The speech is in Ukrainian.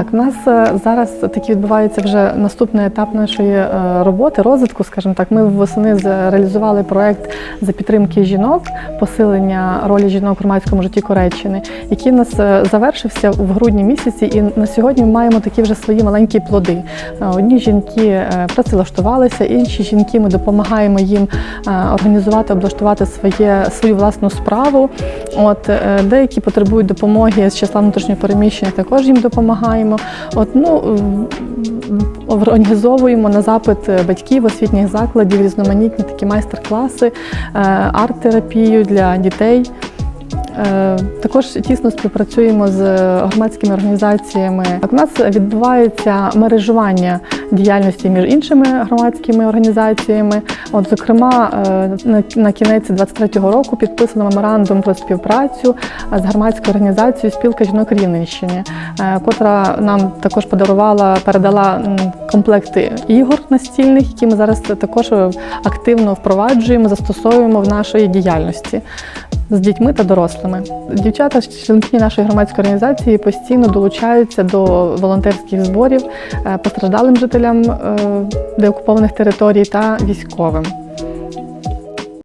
Так, у нас е, зараз такий відбувається вже наступний етап нашої е, роботи, розвитку, скажімо так. Ми восени з- реалізували проект за підтримки жінок, посилення ролі жінок в громадському житті Кореччини, який у нас е, завершився в грудні місяці, і на сьогодні ми маємо такі вже свої маленькі плоди. Одні жінки працевлаштувалися, інші жінки ми допомагаємо їм організувати, облаштувати своє свою власну справу. От деякі потребують допомоги з числа внутрішньопереміщених, також їм допомагаємо. От ну організовуємо на запит батьків освітніх закладів різноманітні такі майстер-класи, е, арт-терапію для дітей. Е, Також тісно співпрацюємо з громадськими організаціями. У нас відбувається мережування діяльності між іншими громадськими організаціями. От, зокрема, е, на, кінець 23-го року підписано меморандум про співпрацю з громадською організацією Спілка жінок Рівненщини, е, котра нам також подарувала, передала комплекти ігор настільних, які ми зараз також активно впроваджуємо, застосовуємо в нашій діяльності з дітьми та дорослими. Дівчата, членки нашої громадської організації, постійно долучаються до волонтерських зборів е, постраждалим жителям е, деокупованих територій та військовим.